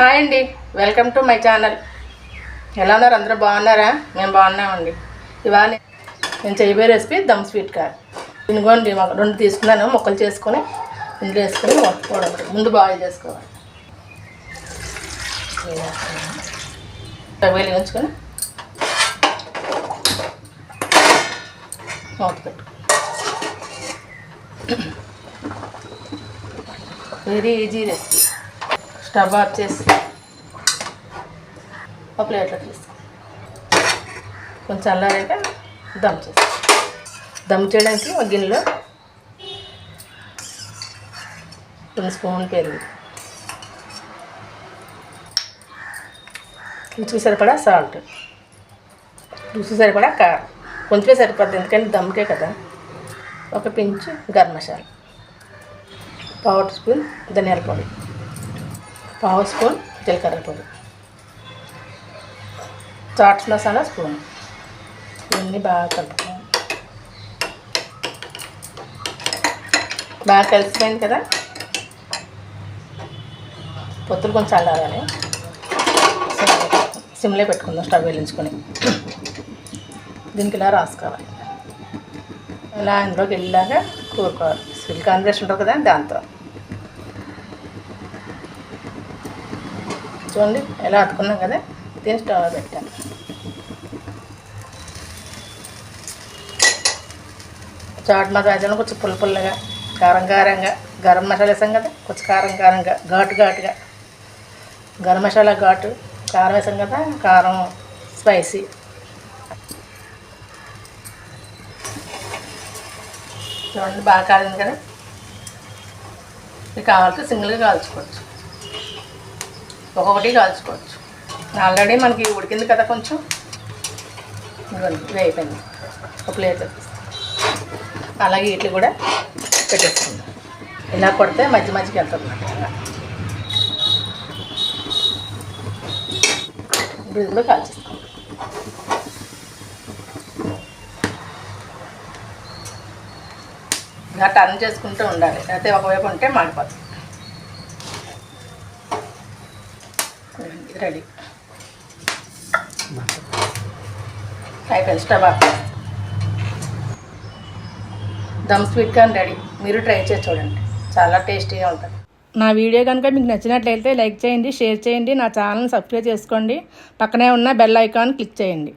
Hi అండి. Welcome to my channel. ఎలా ఉన్నారు? అందరూ బాగున్నారా? మేము బాగున్నామండి. ఇవాళ నేను చేయబోయే రెసిపీ దమ్ స్వీట్ కార్. ఇదిగోండి రెండు తీసుకున్నాను. ముక్కలు చేసుకొని ఇందులో వేసుకొని వండుకోవడం. ముందు బాయిల్ చేసుకోవాలి. వేలు ఉంచుకొని మూత పెట్టు very easy recipe stove off చేసి ఒక ప్లేట్లో తీసుకో. కొంచెం చల్లారాక దమ్ చేసి. దమ్ చేయడానికి ఒక గిన్నెలో కొన్ని స్పూన్ పెరుగు. రుచికి సరిపడా సాల్ట్. రుచి సరిపడా కారం. కొంచెమే సరిపడుతుంది ఎందుకంటే దమ్కే కదా. ఒక పించు గరం మసాలా. పావు స్పూన్ ధనియాల పొడి. పావు స్పూన్ జీలకర్ర పొడి. చాట్ మసాలా స్పూన్. ఇవన్నీ బాగా కలుపుకోవాలి. బాగా కలిసిపోయింది కదా? పొత్తులు కొంచెం చల్లారాలి. సిమ్లో పెట్టుకుందాం స్టవ్ వెలించుకొని దీనికి ఇలా రాసుకోవాలి. ఇలా అందులోకి వెళ్ళాక కూరుకోవాలి. సిల్క్ కాంబినేషన్ ఉంటుంది కదా దాంతో. చూడండి ఎలా అతుకున్నాం కదా దీన్ని స్టవ్ పెట్టాను. చాట్ మసాలా కొంచెం పుల్ల పుల్లగా కారం కారంగా గరం మసాలా వేసాం కదా కొంచెం కారం కారంగా ఘాటు ఘాటుగా. గరం మసాలా ఘాటు కారం వేసాం కదా కారం స్పైసీ. చూడండి బాగా కాలింది కదా. ఇది కావాలంటే సింగిల్గా కాల్చుకోవచ్చు. ఒక్కొక్కటి కాల్చుకోవచ్చు. ఆల్రెడీ మనకి ఉడికింది కదా కొంచెం. ఇదిగోండి అయిపోయింది. ఒక ప్లేట్ అలాగే ఇట్లు కూడా పెట్టేసుకుందాం. ఇలా కొడితే మధ్య మధ్యకి వెళ్తుంది అన్నమాట. ఇప్పుడు ఇది కూడా కాల్చేస్తాం. ఇలా టర్న్ చేసుకుంటూ ఉండాలి. అయితే ఒకవైపు ఉంటే మాడిపోతుంది. ఇది రెడీ. అయిపోయింది stove off dum sweet corn ready. మీరు ట్రై చేసి చూడండి. చాలా టేస్టీగా ఉంటుంది. నా వీడియో కనుక మీకు నచ్చినట్లయితే లైక్ చేయండి షేర్ చేయండి నా ఛానల్ని సబ్స్క్రైబ్ చేసుకోండి. పక్కనే ఉన్న బెల్ ఐకాన్ క్లిక్ చేయండి.